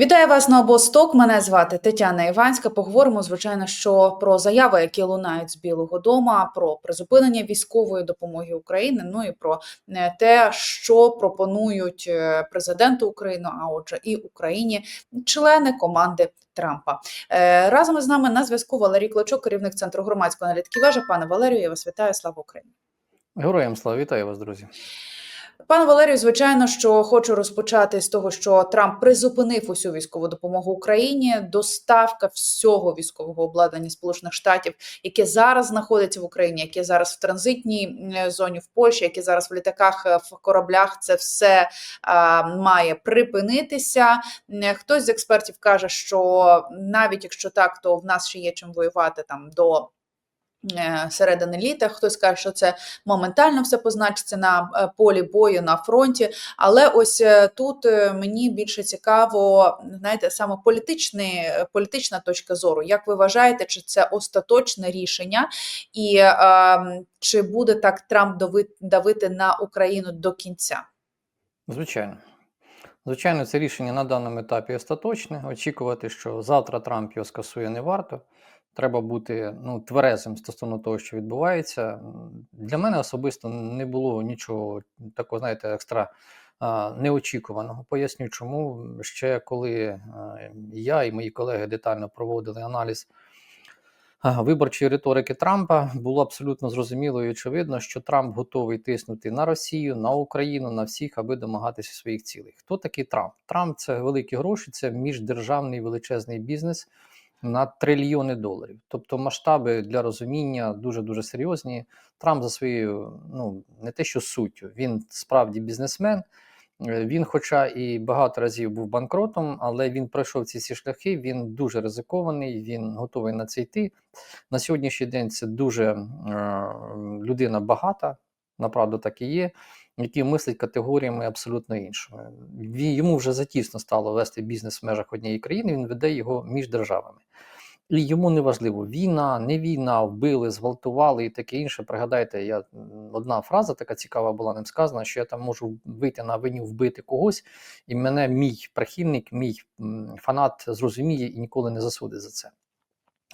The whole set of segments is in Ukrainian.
Вітаю вас на обосток. Мене звати Тетяна Іванська. Поговоримо, звичайно, що про заяви, які лунають з Білого Дому, про призупинення військової допомоги Україні. Ну і про е, те, що пропонують е, президенту України, а отже, і Україні члени команди Трампа. Е, Разом із нами на зв'язку Валерій Клочок, керівник центру громадської аналітики вежа. Пане Валерію, я вас вітаю. Слава Україні! Героям слава вітаю вас, друзі. Пане Валерію, звичайно, що хочу розпочати з того, що Трамп призупинив усю військову допомогу Україні. Доставка всього військового обладнання Сполучених Штатів, яке зараз знаходиться в Україні, яке зараз в транзитній зоні в Польщі, яке зараз в літаках е, в кораблях, це все а, має припинитися. Хтось з експертів каже, що навіть якщо так, то в нас ще є чим воювати там до. Е, Середини літа хтось каже, що це моментально все позначиться на е, полі бою на фронті. Але ось е, тут мені більше цікаво, знаєте, саме політичний, політична точка зору. Як ви вважаєте, чи це остаточне рішення, і е, чи буде так Трамп давити на Україну до кінця? Звичайно. Звичайно, це рішення на даному етапі остаточне. Очікувати, що завтра Трамп його скасує, не варто. Треба бути ну, тверезим стосовно того, що відбувається. Для мене особисто не було нічого такого, знаєте, екстра неочікуваного. Поясню, чому ще коли е, я і мої колеги детально проводили аналіз виборчої риторики Трампа, було абсолютно зрозуміло і очевидно, що Трамп готовий тиснути на Росію, на Україну, на всіх, аби домагатися своїх цілей. Хто такий Трамп? Трамп це великі гроші, це міждержавний величезний бізнес на трильйони доларів. Тобто масштаби для розуміння дуже дуже серйозні. Трамп за своєю, ну не те, що суттю, він справді бізнесмен. Е, Він, хоча і багато разів був банкротом, але він пройшов ці всі шляхи. Він дуже ризикований, він готовий на це йти. На сьогоднішній день це дуже е, людина багата, направду так і є, який мислить категоріями абсолютно іншими. Йому вже затісно стало вести бізнес в межах однієї країни, він веде його між державами. І йому не важливо, війна, не війна, вбили, зґвалтували і таке інше. Пригадайте, я одна фраза така цікава була ним сказана, що я там можу вийти на авеню, вбити когось, і мене мій прихильник, мій фанат зрозуміє і ніколи не засудить за це.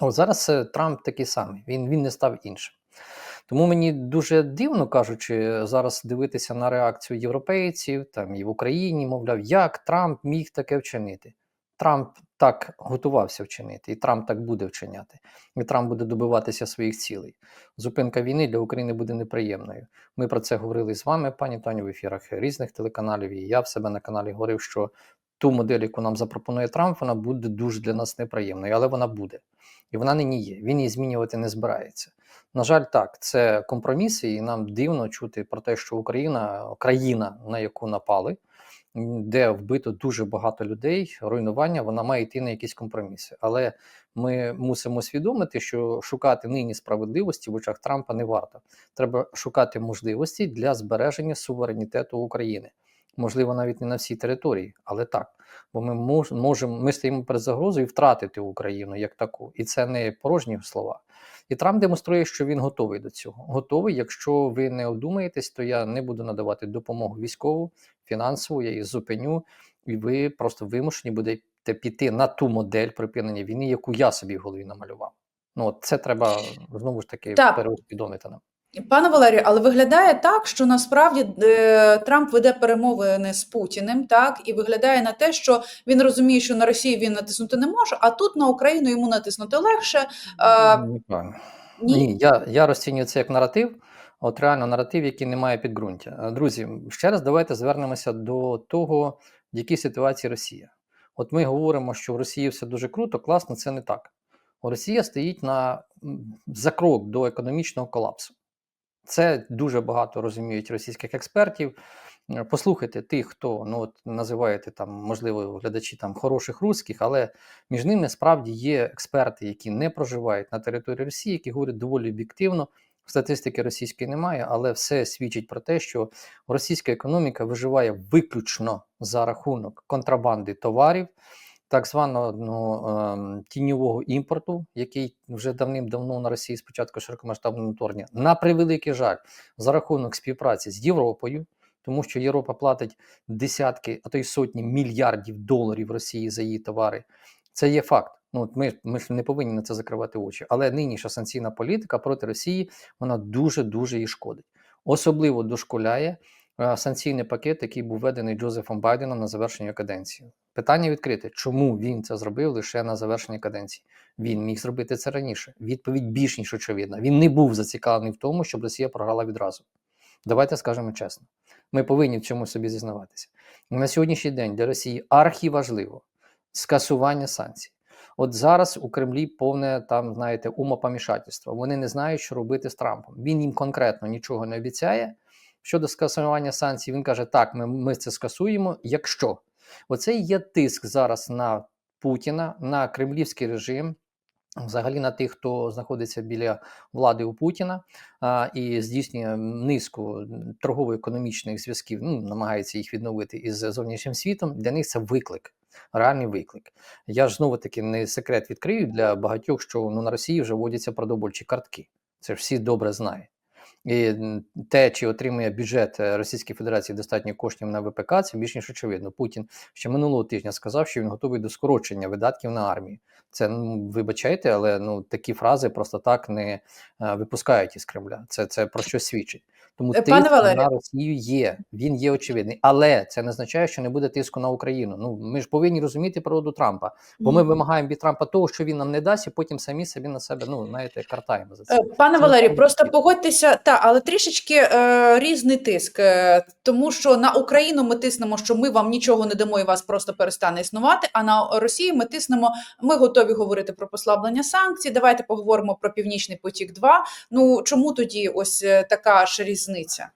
От зараз е, Трамп такий самий, він, він не став іншим. Тому мені дуже дивно кажучи, зараз дивитися на реакцію європейців там і в Україні, мовляв, як Трамп міг таке вчинити. Трамп так готувався вчинити, і Трамп так буде вчиняти. І Трамп буде добиватися своїх цілей. Зупинка війни для України буде неприємною. Ми про це говорили з вами, пані Таню, в ефірах різних телеканалів. І я в себе на каналі говорив, що ту модель, яку нам запропонує Трамп, вона буде дуже для нас неприємною, але вона буде. І вона нині є. Він її змінювати не збирається. На жаль, так, це компроміси, і нам дивно чути про те, що Україна, країна, на яку напали, де вбито дуже багато людей, руйнування, вона має йти на якісь компроміси. Але ми мусимо усвідомити, що шукати нині справедливості в очах Трампа не варто. Треба шукати можливості для збереження суверенітету України. Можливо, навіть не на всій території, але так. Бо ми мож, можемо, ми стоїмо перед загрозою втратити Україну як таку, і це не порожні слова. І Трамп демонструє, що він готовий до цього. Готовий. Якщо ви не одумаєтесь, то я не буду надавати допомогу військову, фінансову, я її зупиню, і ви просто вимушені будете піти на ту модель припинення війни, яку я собі в голові намалював. Ну от це треба знову ж таки Так. переусвідомити нам. Пане Валерію, але виглядає так, що насправді е, Трамп веде перемовини з Путіним, так і виглядає на те, що він розуміє, що на Росію він натиснути не може, а тут на Україну йому натиснути легше. Е, ні, Ні, я, я розцінюю це як наратив, от реально наратив, який не має підґрунтя. Е, Друзі, ще раз давайте звернемося до того, в якій ситуації Росія. От ми говоримо, що в Росії все дуже круто, класно, це не так. Росія стоїть на за крок до економічного колапсу. Це дуже багато розуміють російських експертів. Е, Послухайте тих, хто ну от називаєте там, можливо, глядачі там хороших русських, але між ними справді є експерти, які не проживають на території Росії, які говорять доволі об'єктивно. Статистики російської немає, але все свідчить про те, що російська економіка виживає виключно за рахунок контрабанди товарів, так званого ну, ем, тіньового імпорту, який вже давним-давно на Росії спочатку широкомасштабного вторгнення. На превеликий жаль, за рахунок співпраці з Європою, тому що Європа платить десятки, а то й сотні мільярдів доларів Росії за її товари. Це є факт. Ну ми, ми ж не повинні на це закривати очі. Але нинішня санкційна політика проти Росії вона дуже дуже їй шкодить. Особливо дошколяє е, санкційний пакет, який був введений Джозефом Байденом на завершення каденції. Питання відкрите, чому він це зробив лише на завершення каденції? Він міг зробити це раніше. Відповідь більш ніж очевидна. Він не був зацікавлений в тому, щоб Росія програла відразу. Давайте скажемо чесно. Ми повинні в цьому собі зізнаватися. На сьогоднішній день для Росії архіважливо скасування санкцій. От зараз у Кремлі повне там, знаєте, умопомішательство. Вони не знають, що робити з Трампом. Він їм конкретно нічого не обіцяє. Щодо скасування санкцій, він каже: так, ми, ми це скасуємо, якщо оце і є тиск зараз на Путіна, на кремлівський режим, взагалі на тих, хто знаходиться біля влади у Путіна а, і здійснює низку торгово-економічних зв'язків, ну намагається їх відновити із зовнішнім світом. Для них це виклик, реальний виклик. Я ж знову таки не секрет відкрию для багатьох, що ну на Росії вже вводяться продовольчі картки. Це ж всі добре знають. І те, чи отримує бюджет е, Російської Федерації достатньо коштів на ВПК, це більш ніж очевидно. Путін ще минулого тижня сказав, що він готовий до скорочення видатків на армію. Це ну вибачайте, але ну такі фрази просто так не е, випускають із Кремля. Це, це про що свідчить. Тому Е, пане тиск на Росію є, він є очевидний, але це не означає, що не буде тиску на Україну. Ну ми ж повинні розуміти природу Трампа, бо ми вимагаємо від Трампа того, що він нам не дасть, і потім самі собі на себе ну знаєте, картаємо за це. Пане Валерію, просто так. Та але трішечки е, різний тиск, е, тому що на Україну ми тиснемо, що ми вам нічого не дамо і вас просто перестане існувати. А на Росію ми тиснемо, ми готові говорити про послаблення санкцій. Давайте поговоримо про Північний потік. 2 Ну чому тоді ось е, така ж різниця?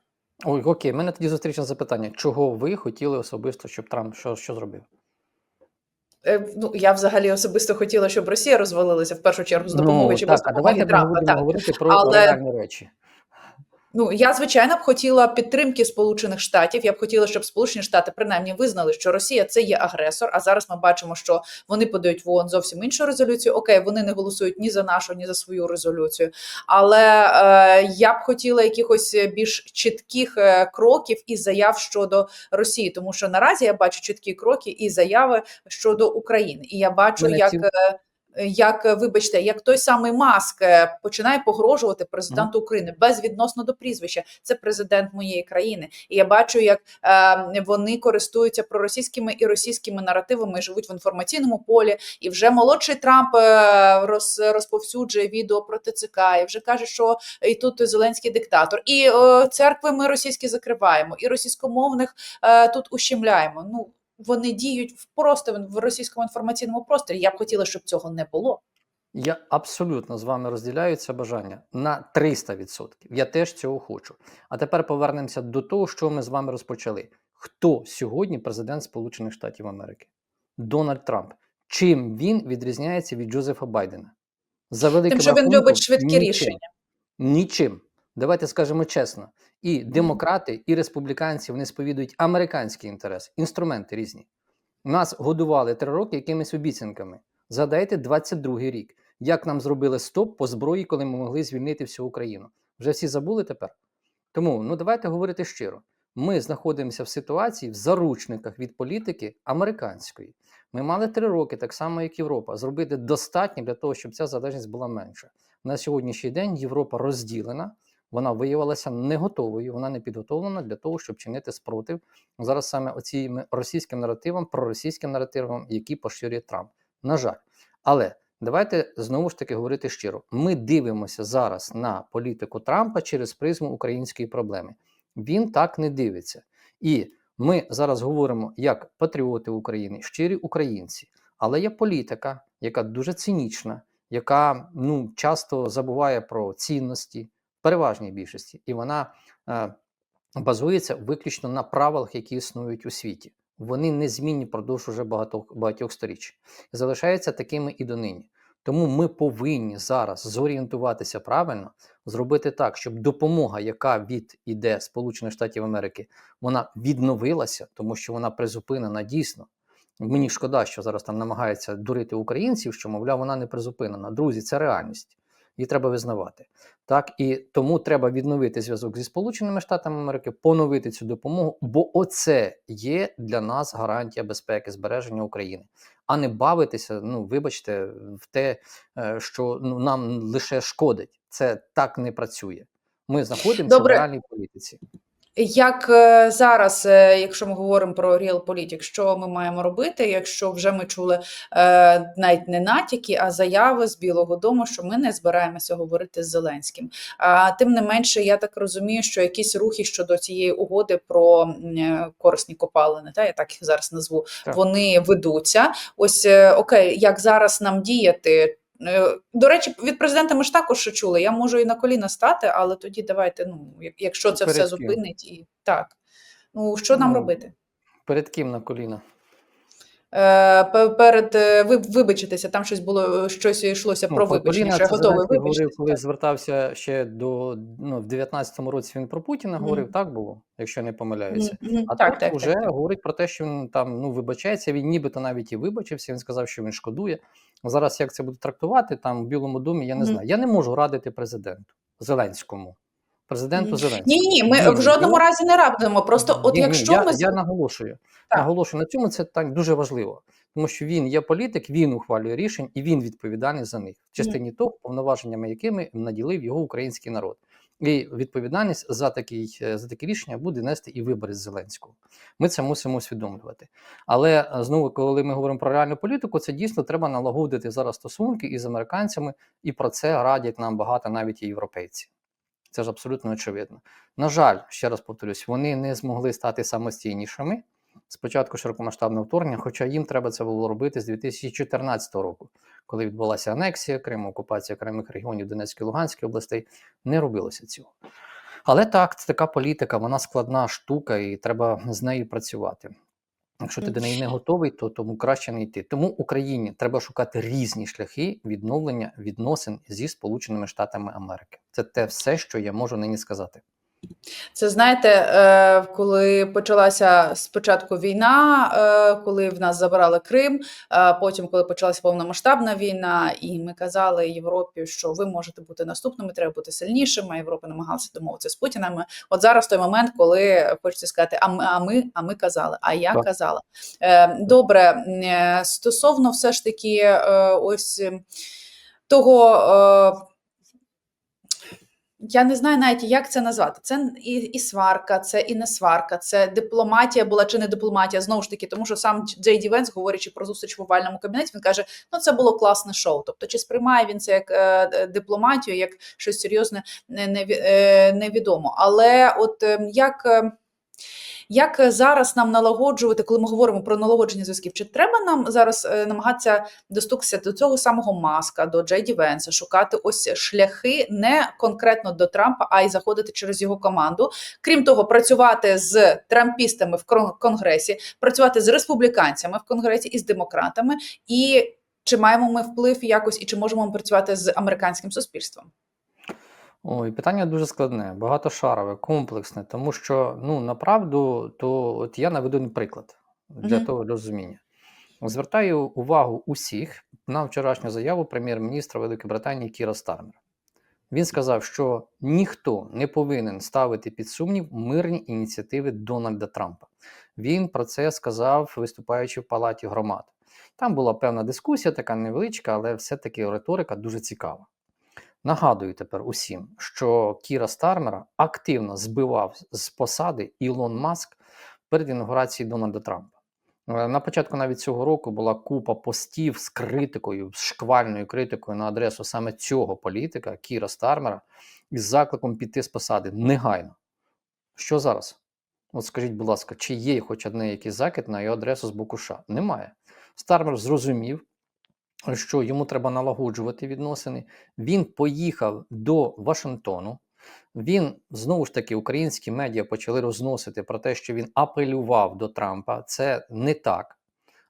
Ой, окей, мене тоді зустрічне запитання. Чого ви хотіли особисто, щоб Трамп що, що зробив? Е, Ну я взагалі особисто хотіла, щоб Росія розвалилася в першу чергу з допомогою чи Ну, так, без допомоги Трампа. Так. говорити про Але- речі. Ну я звичайно б хотіла підтримки Сполучених Штатів. Я б хотіла, щоб Сполучені Штати принаймні визнали, що Росія це є агресор. А зараз ми бачимо, що вони подають в ООН зовсім іншу резолюцію. Окей, вони не голосують ні за нашу, ні за свою резолюцію. Але е, я б хотіла якихось більш чітких е, кроків і заяв щодо Росії, тому що наразі я бачу чіткі кроки і заяви щодо України. І я бачу, Мене як. Е, Як е, вибачте, як той самий Маск е, починає погрожувати президенту України безвідносно до прізвища, це президент моєї країни, і я бачу, як е, вони користуються проросійськими і російськими наративами, і живуть в інформаційному полі. І вже молодший Трамп роз, розповсюджує відео про ТЦК, і вже каже, що і тут Зеленський диктатор, і е, церкви ми російські закриваємо, і російськомовних е, тут ущемляємо. Ну вони діють в просто в російському інформаційному просторі. Я б хотіла, щоб цього не було. Я абсолютно з вами розділяю це бажання на 300%. Я теж цього хочу. А тепер повернемося до того, що ми з вами розпочали. Хто сьогодні президент Сполучених Штатів Америки? Дональд Трамп. Чим він відрізняється від Джозефа Байдена? За великим Тим, що він любить швидкі нічим. рішення. Нічим. Давайте скажемо чесно. І демократи, і республіканці вони сповідують американський інтерес, інструменти різні. Нас годували три роки якимись обіцянками. Згадайте 22-й рік. Як нам зробили стоп по зброї, коли ми могли звільнити всю Україну? Вже всі забули тепер? Тому ну давайте говорити щиро. Ми знаходимося в ситуації в заручниках від політики американської. Ми мали три роки, так само як Європа, зробити достатньо для того, щоб ця залежність була менша. На сьогоднішній день Європа розділена, вона виявилася не готовою, вона не підготовлена для того, щоб чинити спротив зараз саме оцім російським наративам, проросійським наративам, які поширює Трамп. На жаль, але давайте знову ж таки говорити щиро. Ми дивимося зараз на політику Трампа через призму української проблеми. Він так не дивиться. І ми зараз говоримо як патріоти України, щирі українці, але є політика, яка дуже цинічна, яка ну часто забуває про цінності, переважній більшості, і вона е, базується виключно на правилах, які існують у світі. Вони незмінні впродовж уже багатьох, багатьох сторіч залишаються такими і донині. Тому ми повинні зараз зорієнтуватися правильно, зробити так, щоб допомога, яка від іде Сполучених Штатів Америки, вона відновилася, тому що вона призупинена дійсно. Мені шкода, що зараз там намагаються дурити українців, що мовляв, вона не призупинена. Друзі, це реальність. Її треба визнавати. Так і тому треба відновити зв'язок зі Сполученими Штатами Америки, поновити цю допомогу, бо оце є для нас гарантія безпеки збереження України, а не бавитися. Ну вибачте, в те, е, що ну нам лише шкодить. Це так не працює. Ми знаходимося Добре. в реальній політиці. Як е, зараз, е, якщо ми говоримо про Realpolitik, що ми маємо робити, якщо вже ми чули е, навіть не натяки, а заяви з Білого Дому, що ми не збираємося говорити з Зеленським. А тим не менше, я так розумію, що якісь рухи щодо цієї угоди про корисні копалини, та я так їх зараз назву, Так. вони ведуться. Ось окей, як зараз нам діяти? Е, До речі, від президента ми ж також чули. Я можу і на коліна стати, але тоді давайте, ну, якщо це Перед все ким? зупинить, і так. Ну, що нам Ну, робити? Перед ким на коліна? Е, пе- перед е, вибачитися, там щось було, щось йшлося про Ну, по вибачення, що готовий Зеленський говорив, коли звертався ще до ну, в 19-му році він про Путіна говорив, Мгм. так було, якщо не помиляюся. Мгм, мгм. А Так, так, вже так, так. говорить про те, що він там ну вибачається. Він нібито навіть і вибачився. Він сказав, що він шкодує. Зараз як це буде трактувати там в Білому домі, я не Мгм. знаю. Я не можу радити президенту Зеленському. Президенту Мгм. Зеленському. Ні, ні, ми в жодному його- разі не радимо. Просто, от Ні, ні, якщо я, ми з- я наголошую, Так. наголошую на цьому, це так дуже важливо, тому що він є політик, він ухвалює рішень і він відповідальний за них, в частині того, повноваженнями якими наділив його український народ. І відповідальність за такий, е, за такі рішення буде нести і виборець Зеленського. Ми це мусимо усвідомлювати. Але е, знову, коли ми говоримо про реальну політику, це дійсно треба налагодити зараз стосунки із американцями, і про це радять нам багато навіть і європейці. Це ж абсолютно очевидно. На жаль, ще раз повторюсь, вони не змогли стати самостійнішими спочатку широкомасштабного вторгнення, хоча їм треба це було робити з 2014 року, коли відбулася анексія Криму, окупація окремих регіонів Донецької Луганської областей, не робилося цього. Але так, це така політика, вона складна штука, і треба з нею працювати. Якщо ти до неї не готовий, то тому краще не йти. Тому Україні треба шукати різні шляхи відновлення відносин зі Сполученими Штатами Америки. Це те все, що я можу нині сказати. Це знаєте, е, коли почалася спочатку війна, е, коли в нас забрали Крим, а потім, коли почалася повномасштабна війна, і ми казали Європі, що ви можете бути наступними, треба бути сильнішими. а Європа намагалася домовитися з Путінами. От зараз той момент, коли хочеться сказати, а ми, а ми, а ми казали, а я Так. казала. Е, Добре, е, стосовно все ж таки, е, ось е, того. Я не знаю навіть, як це назвати. Це і, і сварка, це і не сварка, це дипломатія була чи не дипломатія. Знову ж таки, тому що сам Джей Ді Венс, говорячи про зустріч в овальному кабінеті, він каже: ну це було класне шоу. Тобто, чи сприймає він це як е, дипломатію, як щось серйозне, не, не, е, невідомо. Але от е, як. Е, як зараз нам налагоджувати, коли ми говоримо про налагодження зв'язків? Чи треба нам зараз е, намагатися достукатися до цього самого Маска, до Джейді Венса, шукати ось шляхи не конкретно до Трампа, а й заходити через його команду? Крім того, працювати з трампістами в конгресі, працювати з республіканцями в конгресі і з демократами, і чи маємо ми вплив якось, і чи можемо ми працювати з американським суспільством? Ой, питання дуже складне, багатошарове, комплексне, тому що ну направду, то от я наведу приклад для Мгм. того розуміння. Звертаю увагу усіх на вчорашню заяву прем'єр-міністра Великої Британії Кіра Стармера. Він сказав, що ніхто не повинен ставити під сумнів мирні ініціативи Дональда Трампа. Він про це сказав, виступаючи в Палаті громад. Там була певна дискусія, така невеличка, але все-таки риторика дуже цікава. Нагадую тепер усім, що Кіра Стармера активно збивав з посади Ілон Маск перед інаугурацією Дональда Трампа. Е, На початку навіть цього року була купа постів з критикою, з шквальною критикою на адресу саме цього політика Кіра Стармера із закликом піти з посади негайно. Що зараз? От скажіть, будь ласка, чи є хоч одне якийсь закид на його адресу з боку США? Немає. Стармер зрозумів, що йому треба налагоджувати відносини. Він поїхав до Вашингтону. Він знову ж таки українські медіа почали розносити про те, що він апелював до Трампа. Це не так.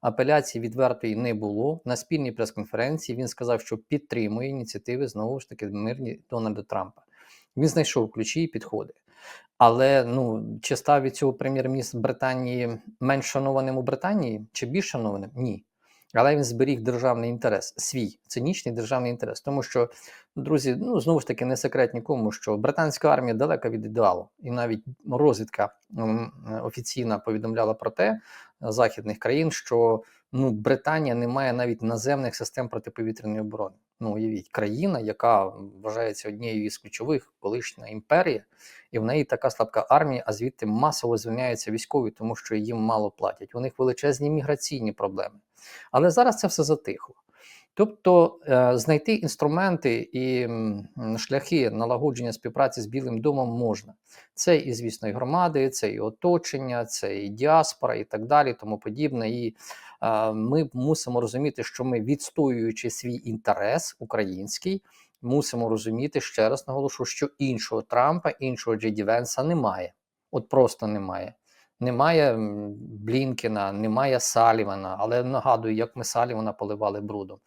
Апеляції відвертої не було. На спільній прес-конференції він сказав, що підтримує ініціативи знову ж таки мирні Дональда Трампа. Він знайшов ключі і підходи. Але ну чи став від цього прем'єр-міністр Британії менш шанованим у Британії чи більш шанованим? Ні. Але він зберіг державний інтерес, свій цинічний державний інтерес, тому що Друзі, ну знову ж таки не секрет нікому, що британська армія далека від ідеалу, і навіть розвідка офіційна повідомляла про те е, західних країн, що ну Британія не має навіть наземних систем протиповітряної оборони. Ну уявіть, країна, яка вважається однією із ключових колишня імперія, і в неї така слабка армія, а звідти масово звільняються військові, тому що їм мало платять. У них величезні міграційні проблеми. Але зараз це все затихло. Тобто е, знайти інструменти і шляхи налагодження співпраці з Білим домом можна. Це і, звісно, і громади, це і оточення, це і діаспора, і так далі, тому подібне. І е, ми мусимо розуміти, що ми, відстоюючи свій інтерес український, мусимо розуміти, ще раз наголошу, що іншого Трампа, іншого Джеді Венса немає. От просто немає. Немає м, Блінкена, немає Салівана, але нагадую, як ми Салівана поливали брудом.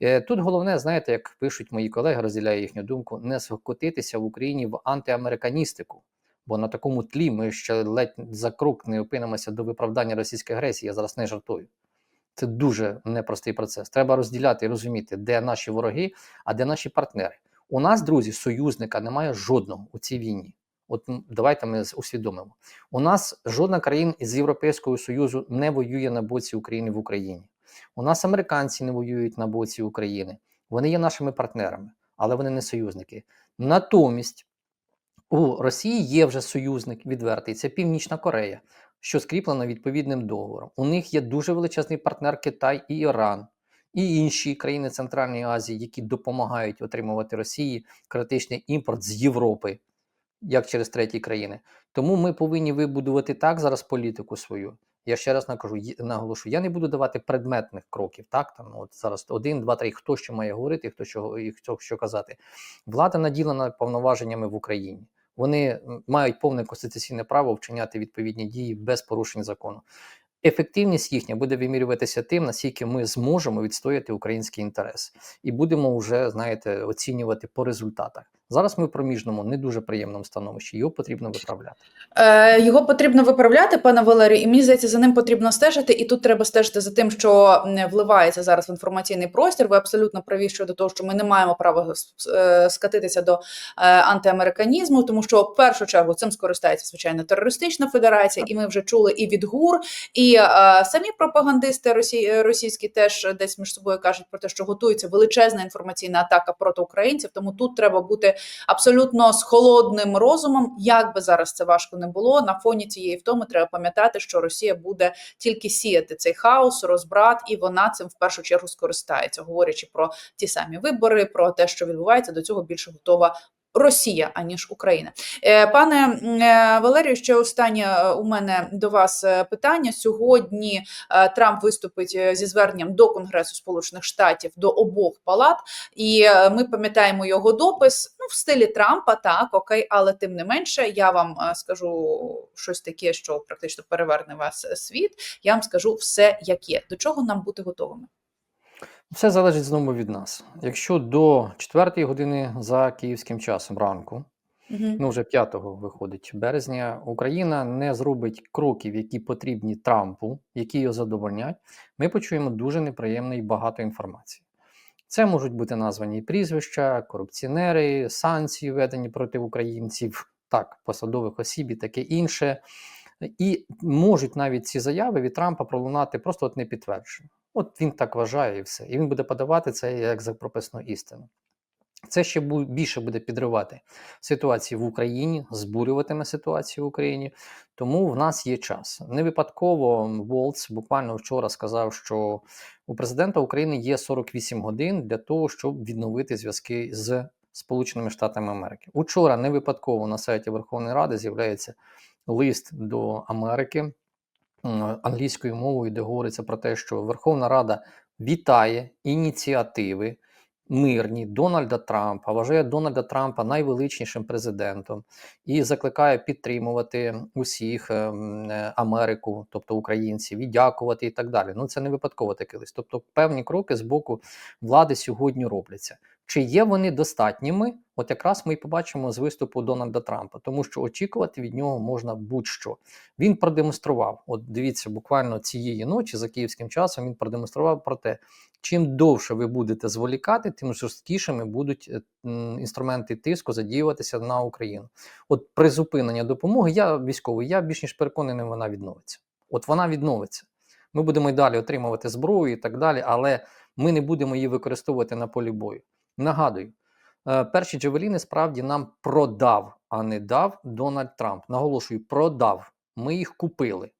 Е, Тут головне, знаєте, як пишуть мої колеги, розділяю їхню думку, не скотитися в Україні в антиамериканістику. Бо на такому тлі ми ще ледь за крок не опинимося до виправдання російської агресії. Я зараз не жартую. Це дуже непростий процес. Треба розділяти і розуміти, де наші вороги, а де наші партнери. У нас, друзі, союзника немає жодного у цій війні. От давайте ми усвідомимо. У нас жодна країна із Європейського Союзу не воює на боці України в Україні. У нас американці не воюють на боці України. Вони є нашими партнерами, але вони не союзники. Натомість у Росії є вже союзник відвертий, це Північна Корея, що скріплено відповідним договором. У них є дуже величезний партнер Китай і Іран, і інші країни Центральної Азії, які допомагають отримувати Росії критичний імпорт з Європи, як через треті країни. Тому ми повинні вибудувати так зараз політику свою. Я ще раз накажу, є- наголошу, я не буду давати предметних кроків. Так, там ну, от зараз один, два, три, хто що має говорити, хто що, і хто що казати. Влада наділена повноваженнями в Україні. Вони мають повне конституційне право вчиняти відповідні дії без порушень закону. Ефективність їхня буде вимірюватися тим, наскільки ми зможемо відстояти український інтерес, і будемо вже знаєте оцінювати по результатах. Зараз ми в проміжному не дуже приємному становищі. Його потрібно виправляти. Е, Його потрібно виправляти, пане Валерію, і мені здається, за ним потрібно стежити. І тут треба стежити за тим, що вливається зараз в інформаційний простір. Ви абсолютно праві щодо того, що ми не маємо права е, скатитися до е, антиамериканізму, тому що в першу чергу цим скористається звичайно терористична федерація, і ми вже чули і від ГУР, і е, самі пропагандисти росі, російські теж десь між собою кажуть про те, що готується величезна інформаційна атака проти українців. Тому тут треба бути абсолютно з холодним розумом, як би зараз це важко не було. На фоні цієї втоми треба пам'ятати, що Росія буде тільки сіяти цей хаос, розбрат, і вона цим в першу чергу скористається, говорячи про ті самі вибори, про те, що відбувається, до цього більше готова. Росія аніж Україна, Е, пане е, Валерію. Ще останнє е, у мене до вас питання. Сьогодні Трамп виступить зі зверненням до Конгресу Сполучених Штатів до обох палат, і ми пам'ятаємо його допис ну в стилі Трампа, так окей, але тим не менше, я вам скажу щось таке, що практично переверне вас світ. Я вам скажу все, як є. До чого нам бути готовими? Все залежить знову від нас. Якщо до 4 години за київським часом ранку, Угу. ну вже 5 виходить березня, Україна не зробить кроків, які потрібні Трампу, які його задовольнять, ми почуємо дуже неприємно і багато інформації. Це можуть бути названі прізвища, корупціонери, санкції, введені проти українців, так, посадових осіб і таке інше. І можуть навіть ці заяви від Трампа пролунати просто от не підтверджено. От він так вважає і все. І він буде подавати це як за прописану істину. Це ще більше буде підривати ситуацію в Україні, збурюватиме ситуацію в Україні. Тому в нас є час. Не випадково Волц буквально вчора сказав, що у президента України є 48 годин для того, щоб відновити зв'язки з Сполученими Штатами Америки. Учора не випадково на сайті Верховної Ради з'являється лист до Америки англійською мовою, де говориться про те, що Верховна Рада вітає ініціативи мирні Дональда Трампа, вважає Дональда Трампа найвеличнішим президентом і закликає підтримувати усіх ем, е, Америку, тобто українців, і дякувати і так далі. Ну це не випадково такий лист. Тобто певні кроки з боку влади сьогодні робляться. Чи є вони достатніми? От якраз ми і побачимо з виступу Дональда Трампа, тому що очікувати від нього можна будь-що. Він продемонстрував, от дивіться, буквально цієї ночі за київським часом він продемонстрував про те, чим довше ви будете зволікати, тим жорсткішими будуть е, інструменти тиску задіюватися на Україну. От призупинення допомоги, я військовий, я більш ніж переконаний, вона відновиться. От вона відновиться. Ми будемо й далі отримувати зброю і так далі, але ми не будемо її використовувати на полі бою. Нагадую, е, перші джевеліни справді нам продав, а не дав Дональд Трамп. Наголошую, продав. Ми їх купили.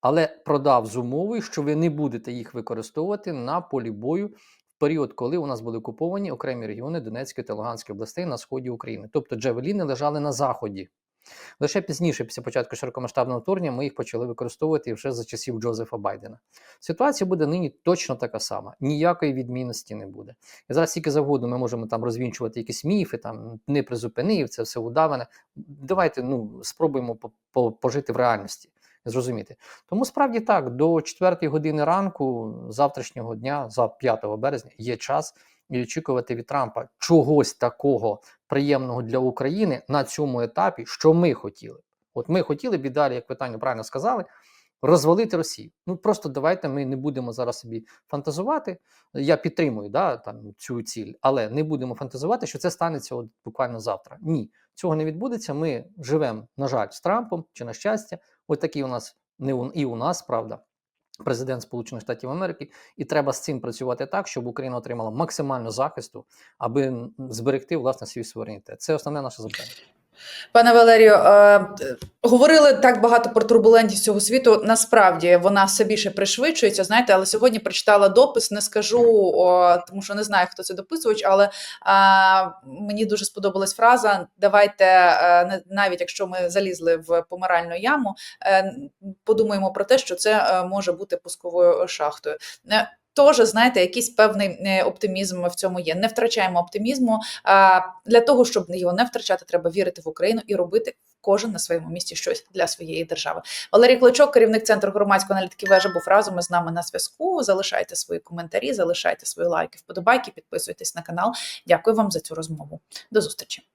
Але продав з умовою, що ви не будете їх використовувати на полі бою в період, коли у нас були окуповані окремі регіони Донецької та Луганської областей на сході України. Тобто джевеліни лежали на заході. Лише пізніше, після початку широкомасштабного вторгнення, ми їх почали використовувати вже за часів Джозефа Байдена. Ситуація буде нині точно така сама, ніякої відмінності не буде. І зараз тільки завгодно ми можемо там розвінчувати якісь міфи, там не призупинив, це все удаване. Давайте ну, спробуємо по- по- пожити в реальності, зрозуміти. Тому справді так, до 4 години ранку завтрашнього дня, за 5 березня, є час і очікувати від Трампа чогось такого приємного для України на цьому етапі, що ми хотіли. От ми хотіли б і далі, як ви Таню правильно сказали, розвалити Росію. Ну просто давайте ми не будемо зараз собі фантазувати. Я підтримую да, там, цю ціль, але не будемо фантазувати, що це станеться от буквально завтра. Ні, цього не відбудеться. Ми живемо, на жаль, з Трампом чи на щастя. От такий у нас не і у нас, правда. Президент Сполучених Штатів Америки, і треба з цим працювати так, щоб Україна отримала максимально захисту, аби зберегти власне свій суверенітет. Це основне наше завдання. Пане Валерію, е, говорили так багато про турбулентність цього світу. Насправді вона все більше пришвидшується. Знаєте, але сьогодні прочитала допис. Не скажу, тому що не знаю, хто це дописувач, але мені дуже сподобалась фраза. Давайте, е, навіть якщо ми залізли в помиральну яму, е, подумаємо про те, що це може бути пусковою шахтою. Тож, знаєте, якийсь певний е, оптимізм в цьому є. Не втрачаємо оптимізму. А для того, щоб його не втрачати, треба вірити в Україну і робити кожен на своєму місці щось для своєї держави. Валерій Клочок, керівник центру громадської аналітики вежа, був разом із нами на зв'язку. Залишайте свої коментарі, залишайте свої лайки, вподобайки, підписуйтесь на канал. Дякую вам за цю розмову. До зустрічі.